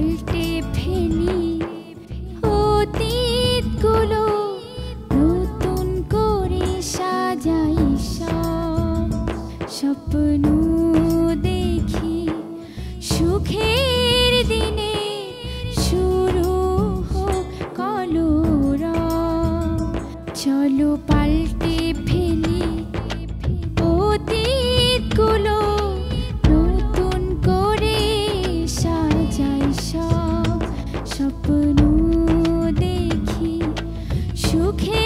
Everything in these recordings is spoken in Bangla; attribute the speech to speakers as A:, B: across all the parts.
A: পাল্টে ফেলি। অতীতগুলো নতুন করে সাজাই সব। স্বপ্ন you can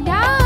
A: down.